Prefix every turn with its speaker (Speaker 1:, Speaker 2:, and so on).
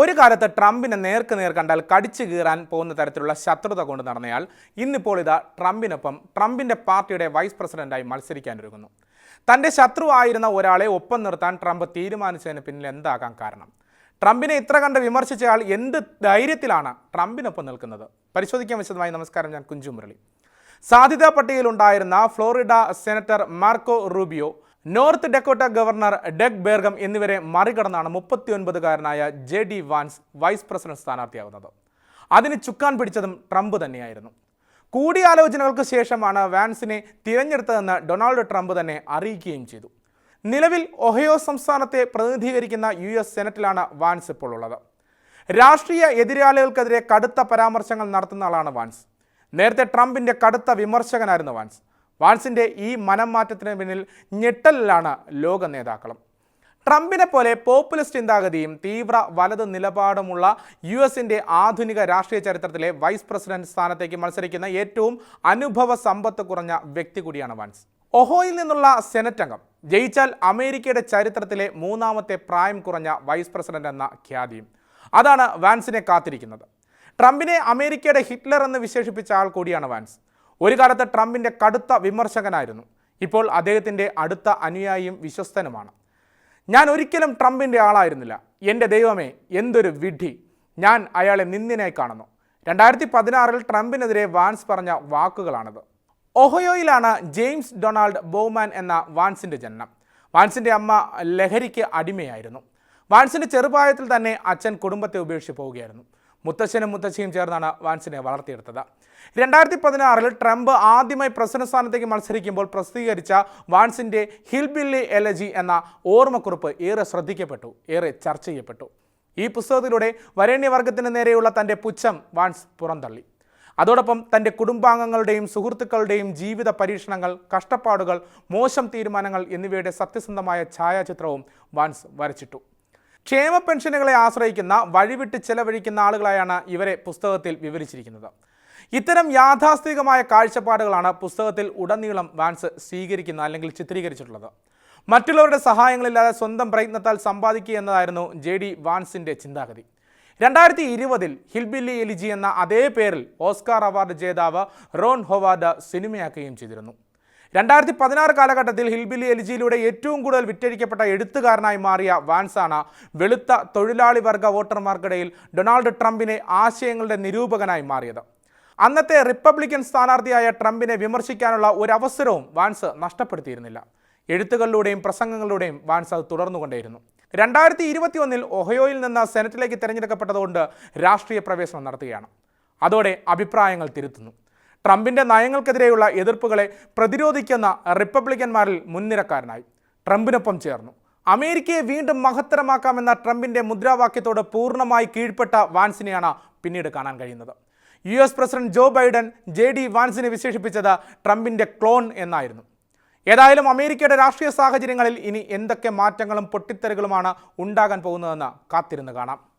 Speaker 1: ഒരു കാലത്ത് ട്രംപിനെ നേർക്ക് നേർ കണ്ടാൽ കടിച്ചു കീറാൻ പോകുന്ന തരത്തിലുള്ള ശത്രുത കൊണ്ട് നടന്നയാൾ ഇന്നിപ്പോൾ ഇതാ ട്രംപിനൊപ്പം ട്രംപിന്റെ പാർട്ടിയുടെ വൈസ് പ്രസിഡന്റായി മത്സരിക്കാനൊരുങ്ങുന്നു. തന്റെ ശത്രുവായിരുന്ന ഒരാളെ ഒപ്പം നിർത്താൻ ട്രംപ് തീരുമാനിച്ചതിന് പിന്നിൽ എന്താകാം കാരണം? ട്രംപിനെ ഇത്ര കണ്ട് വിമർശിച്ചയാൾ എന്ത് ധൈര്യത്തിലാണ് ട്രംപിനൊപ്പം നിൽക്കുന്നത്? പരിശോധിക്കാൻ വിശദമായി നമസ്കാരം ഞാൻ കുഞ്ചു മുരളി. സാധ്യതാ പട്ടികയിലുണ്ടായിരുന്ന Florida senator Marco Rubio North Dakota governor Doug Burgum എന്നിവരെ മറികടന്നാണ് മുപ്പത്തിയൊൻപതുകാരനായ J D Vance vice president സ്ഥാനാർത്ഥിയാകുന്നത്. അതിന് ചുക്കാൻ പിടിച്ചതും ട്രംപ് തന്നെയായിരുന്നു. കൂടിയാലോചനകൾക്ക് ശേഷമാണ് വാൻസിനെ തിരഞ്ഞെടുത്തതെന്ന് ഡൊണാൾഡ് ട്രംപ് തന്നെ അറിയിക്കുകയും ചെയ്തു. നിലവിൽ ഒഹയോ സംസ്ഥാനത്തെ പ്രതിനിധീകരിക്കുന്ന യു എസ് സെനറ്റിലാണ് വാൻസ് ഇപ്പോൾ ഉള്ളത്. രാഷ്ട്രീയ എതിരാളികൾക്കെതിരെ കടുത്ത പരാമർശങ്ങൾ നടത്തുന്ന ആളാണ് വാൻസ്. നേരത്തെ ട്രംപിന്റെ കടുത്ത വിമർശകനായിരുന്നു വാൻസ്. വാൻസിന്റെ ഈ മനം മാറ്റത്തിന് പിന്നിൽ ഞെട്ടലിലാണ് ലോക നേതാക്കളും. ട്രംപിനെ പോലെ പോപ്പുലിസ്റ്റ് ചിന്താഗതിയും തീവ്ര വലത് നിലപാടുമുള്ള യു എസിന്റെ ആധുനിക രാഷ്ട്രീയ ചരിത്രത്തിലെ വൈസ് പ്രസിഡന്റ് സ്ഥാനത്തേക്ക് മത്സരിക്കുന്ന ഏറ്റവും അനുഭവ സമ്പത്ത് കുറഞ്ഞ വ്യക്തി കൂടിയാണ് വാൻസ്. ഒഹോയിൽ നിന്നുള്ള സെനറ്റ് അംഗം ജയിച്ചാൽ അമേരിക്കയുടെ ചരിത്രത്തിലെ മൂന്നാമത്തെ പ്രായം കുറഞ്ഞ വൈസ് പ്രസിഡന്റ് എന്ന ഖ്യാതിയും. അതാണ് വാൻസിനെ കാത്തിരിക്കുന്നത്. ട്രംപിനെ അമേരിക്കയുടെ ഹിറ്റ്ലർ എന്ന് വിശേഷിപ്പിച്ച ആൾ കൂടിയാണ് വാൻസ്. ഒരു കാലത്ത് ട്രംപിന്റെ കടുത്ത വിമർശകനായിരുന്നു. ഇപ്പോൾ അദ്ദേഹത്തിന്റെ അടുത്ത അനുയായിയും വിശ്വസ്തനുമാണ്. ഞാൻ ഒരിക്കലും ട്രംപിന്റെ ആളായിരുന്നില്ല. എന്റെ ദൈവമേ എന്തൊരു വിഡ്ഢി. ഞാൻ അയാളെ നിന്ദിനായി കാണുന്നു. രണ്ടായിരത്തി പതിനാറിൽ ട്രംപിനെതിരെ വാൻസ് പറഞ്ഞ വാക്കുകളാണത്. ഒഹയോയിലാണ് ജെയിംസ് ഡൊണാൾഡ് ബോമാൻ എന്ന വാൻസിന്റെ ജനനം. വാൻസിന്റെ അമ്മ ലഹരിക്ക് അടിമയായിരുന്നു. വാൻസിന്റെ ചെറുപ്രായത്തിൽ തന്നെ അച്ഛൻ കുടുംബത്തെ ഉപേക്ഷിച്ച് പോവുകയായിരുന്നു. മുത്തശ്ശനും മുത്തശ്ശിയും ചേർന്നാണ് വാൻസിനെ വളർത്തിയെടുത്തത്. രണ്ടായിരത്തി പതിനാറിൽ ട്രംപ് ആദ്യമായി പ്രസിഡന്റ് സ്ഥാനത്തേക്ക് മത്സരിക്കുമ്പോൾ പ്രസിദ്ധീകരിച്ച വാൻസിന്റെ ഹിൽബില്ലി എലജി എന്ന ഓർമ്മക്കുറിപ്പ് ഏറെ ശ്രദ്ധിക്കപ്പെട്ടു ഏറെ ചർച്ച ചെയ്യപ്പെട്ടു. ഈ പുസ്തകത്തിലൂടെ വരേണ്യവർഗത്തിന് നേരെയുള്ള തന്റെ പുച്ഛം വാൻസ് പുറന്തള്ളി. അതോടൊപ്പം തന്റെ കുടുംബാംഗങ്ങളുടെയും സുഹൃത്തുക്കളുടെയും ജീവിത പരീക്ഷണങ്ങൾ കഷ്ടപ്പാടുകൾ മോശം തീരുമാനങ്ങൾ എന്നിവയുടെ സത്യസന്ധമായ ഛായാചിത്രവും വാൻസ് വരച്ചിട്ടു. ക്ഷേമ പെൻഷനുകളെ ആശ്രയിക്കുന്ന വഴിവിട്ട് ചെലവഴിക്കുന്ന ആളുകളായാണ് ഇവരെ പുസ്തകത്തിൽ വിവരിച്ചിരിക്കുന്നത്. ഇത്തരം യാഥാസ്ഥിതികമായ കാഴ്ചപ്പാടുകളാണ് പുസ്തകത്തിൽ ഉടനീളം വാൻസ് സ്വീകരിക്കുന്ന അല്ലെങ്കിൽ ചിത്രീകരിച്ചിട്ടുള്ളത്. മറ്റുള്ളവരുടെ സഹായങ്ങളില്ലാതെ സ്വന്തം പ്രയത്നത്താൽ സമ്പാദിക്കുക എന്നതായിരുന്നു ജെ ഡി വാൻസിന്റെ ചിന്താഗതി. രണ്ടായിരത്തി ഇരുപതിൽ ഹിൽബില്ലി എലിജി എന്ന അതേ പേരിൽ ഓസ്കാർ അവാർഡ് ജേതാവ് റോൺ ഹൊവാർഡ് സിനിമയാക്കുകയും ചെയ്തിരുന്നു. രണ്ടായിരത്തി പതിനാറ് കാലഘട്ടത്തിൽ ഹിൽബിലി എലിജിയിലൂടെ ഏറ്റവും കൂടുതൽ വിറ്റഴിക്കപ്പെട്ട എഴുത്തുകാരനായി മാറിയ വാൻസാണ് വെളുത്ത തൊഴിലാളി വർഗ വോട്ടർമാർക്കിടയിൽ ഡൊണാൾഡ് ട്രംപിനെ ആശയങ്ങളുടെ നിരൂപകനായി മാറിയത്. അന്നത്തെ റിപ്പബ്ലിക്കൻ സ്ഥാനാർത്ഥിയായ ട്രംപിനെ വിമർശിക്കാനുള്ള അവസരവും വാൻസ് നഷ്ടപ്പെടുത്തിയിരുന്നില്ല. എഴുത്തുകളിലൂടെയും പ്രസംഗങ്ങളിലൂടെയും വാൻസ് അത് തുടർന്നുകൊണ്ടേയിരുന്നു. രണ്ടായിരത്തി ഇരുപത്തി ഒന്നിൽ ഒഹയോയിൽ നിന്ന് സെനറ്റിലേക്ക് തിരഞ്ഞെടുക്കപ്പെട്ടതുകൊണ്ട് രാഷ്ട്രീയ പ്രവേശനം നടത്തുകയാണ്. അതോടെ അഭിപ്രായങ്ങൾ തിരുത്തുന്നു. ട്രംപിന്റെ നയങ്ങൾക്കെതിരെയുള്ള എതിർപ്പുകളെ പ്രതിരോധിക്കുന്ന റിപ്പബ്ലിക്കന്മാരിൽ മുൻനിരക്കാരനായി. ട്രംപിനൊപ്പം ചേർന്നു. അമേരിക്കയെ വീണ്ടും മഹത്തരമാക്കാമെന്ന ട്രംപിന്റെ മുദ്രാവാക്യത്തോട് പൂർണമായി കീഴ്പ്പെട്ട വാൻസിനെയാണ് പിന്നീട് കാണാൻ കഴിയുന്നത്. U S president Joe Biden J D വാൻസിനെ വിശേഷിപ്പിച്ചത് ട്രംപിന്റെ ക്ലോൺ എന്നായിരുന്നു. ഏതായാലും അമേരിക്കയുടെ രാഷ്ട്രീയ സാഹചര്യങ്ങളിൽ ഇനി എന്തൊക്കെ മാറ്റങ്ങളും പൊട്ടിത്തെറികളുമാണ് ഉണ്ടാകാൻ പോകുന്നതെന്ന് കാത്തിരുന്ന് കാണാം.